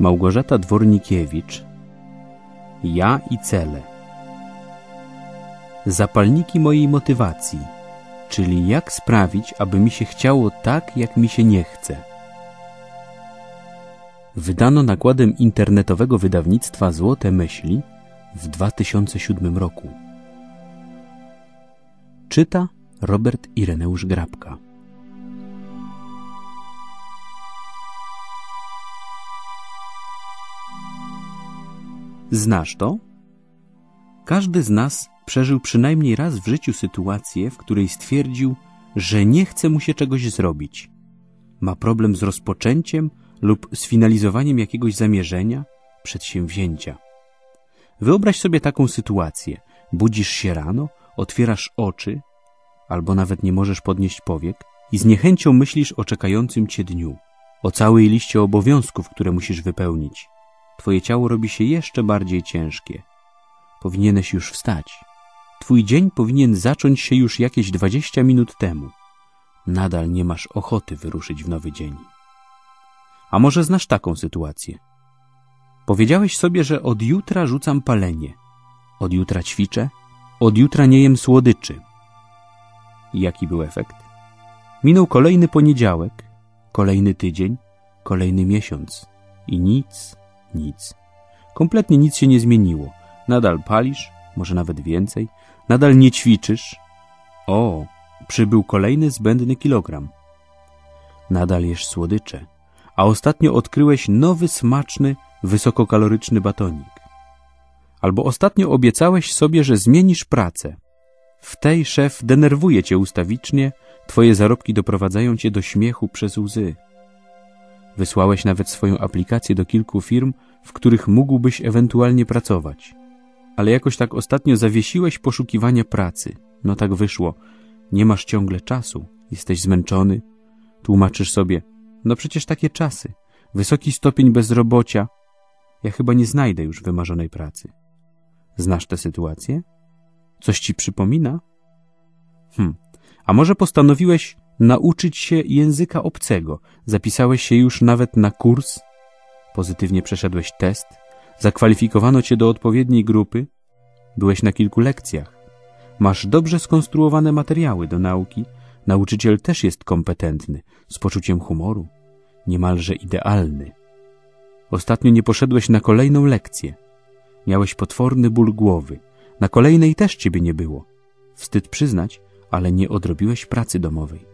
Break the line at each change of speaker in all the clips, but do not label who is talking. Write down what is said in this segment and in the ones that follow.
Małgorzata Dwornikiewicz Ja i cele Zapalniki mojej motywacji, czyli jak sprawić, aby mi się chciało tak, jak mi się nie chce. Wydano nakładem internetowego wydawnictwa Złote Myśli w 2007 roku. Czyta Robert Ireneusz Grabka. Znasz to? Każdy z nas przeżył przynajmniej raz w życiu sytuację, w której stwierdził, że nie chce mu się czegoś zrobić. Ma problem z rozpoczęciem lub sfinalizowaniem jakiegoś zamierzenia, przedsięwzięcia. Wyobraź sobie taką sytuację. Budzisz się rano, otwierasz oczy, albo nawet nie możesz podnieść powiek i z niechęcią myślisz o czekającym cię dniu, o całej liście obowiązków, które musisz wypełnić. Twoje ciało robi się jeszcze bardziej ciężkie. Powinieneś już wstać. Twój dzień powinien zacząć się już jakieś dwadzieścia minut temu. Nadal nie masz ochoty wyruszyć w nowy dzień. A może znasz taką sytuację? Powiedziałeś sobie, że od jutra rzucam palenie, od jutra ćwiczę, od jutra nie jem słodyczy. Jaki był efekt? Minął kolejny poniedziałek, kolejny tydzień, kolejny miesiąc i nic, nic. Kompletnie nic się nie zmieniło. Nadal palisz, może nawet więcej, nadal nie ćwiczysz. O, przybył kolejny zbędny kilogram. Nadal jesz słodycze, a ostatnio odkryłeś nowy smaczny, wysokokaloryczny batonik. Albo ostatnio obiecałeś sobie, że zmienisz pracę. W tej szef denerwuje cię ustawicznie, twoje zarobki doprowadzają cię do śmiechu przez łzy. Wysłałeś nawet swoją aplikację do kilku firm, w których mógłbyś ewentualnie pracować. Ale jakoś tak ostatnio zawiesiłeś poszukiwania pracy. No tak wyszło. Nie masz ciągle czasu, jesteś zmęczony. Tłumaczysz sobie, no przecież takie czasy. Wysoki stopień bezrobocia. Ja chyba nie znajdę już wymarzonej pracy. Znasz tę sytuację? Coś ci przypomina? Hm, a może postanowiłeś nauczyć się języka obcego? Zapisałeś się już nawet na kurs? Pozytywnie przeszedłeś test? Zakwalifikowano cię do odpowiedniej grupy? Byłeś na kilku lekcjach. Masz dobrze skonstruowane materiały do nauki. Nauczyciel też jest kompetentny, z poczuciem humoru, niemalże idealny. Ostatnio nie poszedłeś na kolejną lekcję. Miałeś potworny ból głowy. Na kolejnej też ciebie nie było. Wstyd przyznać, ale nie odrobiłeś pracy domowej.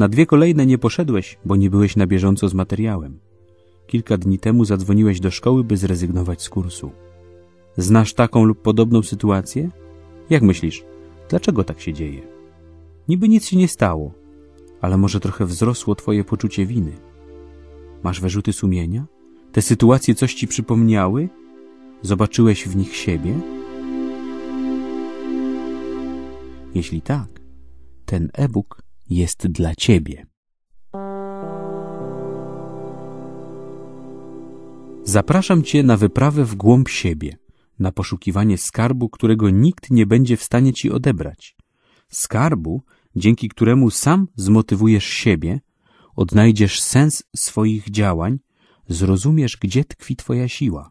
Na dwie kolejne nie poszedłeś, bo nie byłeś na bieżąco z materiałem. Kilka dni temu zadzwoniłeś do szkoły, by zrezygnować z kursu. Znasz taką lub podobną sytuację? Jak myślisz, dlaczego tak się dzieje? Niby nic się nie stało, ale może trochę wzrosło twoje poczucie winy. Masz wyrzuty sumienia? Te sytuacje coś ci przypomniały? Zobaczyłeś w nich siebie? Jeśli tak, ten e-book jest dla ciebie. Zapraszam cię na wyprawę w głąb siebie, na poszukiwanie skarbu, którego nikt nie będzie w stanie ci odebrać. Skarbu, dzięki któremu sam zmotywujesz siebie, odnajdziesz sens swoich działań, zrozumiesz, gdzie tkwi twoja siła.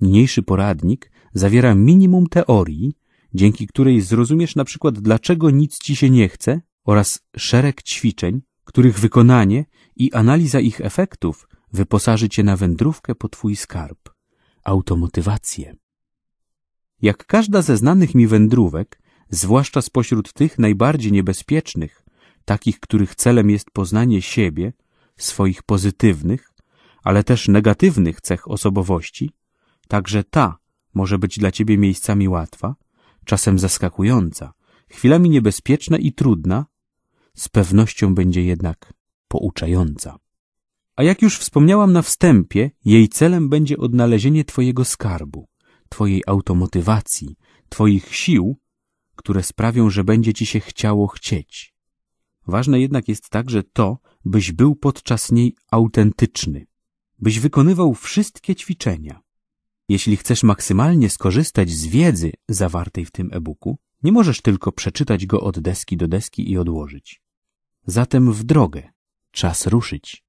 Niniejszy poradnik zawiera minimum teorii, dzięki której zrozumiesz na przykład, dlaczego nic ci się nie chce oraz szereg ćwiczeń, których wykonanie i analiza ich efektów wyposaży cię na wędrówkę po twój skarb, automotywację. Jak każda ze znanych mi wędrówek, zwłaszcza spośród tych najbardziej niebezpiecznych, takich, których celem jest poznanie siebie, swoich pozytywnych, ale też negatywnych cech osobowości, także ta może być dla ciebie miejscami łatwa, czasem zaskakująca, chwilami niebezpieczna i trudna, z pewnością będzie jednak pouczająca. A jak już wspomniałam na wstępie, jej celem będzie odnalezienie Twojego skarbu, Twojej automotywacji, Twoich sił, które sprawią, że będzie Ci się chciało chcieć. Ważne jednak jest także to, byś był podczas niej autentyczny, byś wykonywał wszystkie ćwiczenia. Jeśli chcesz maksymalnie skorzystać z wiedzy zawartej w tym e-booku, nie możesz tylko przeczytać go od deski do deski i odłożyć. Zatem w drogę, czas ruszyć.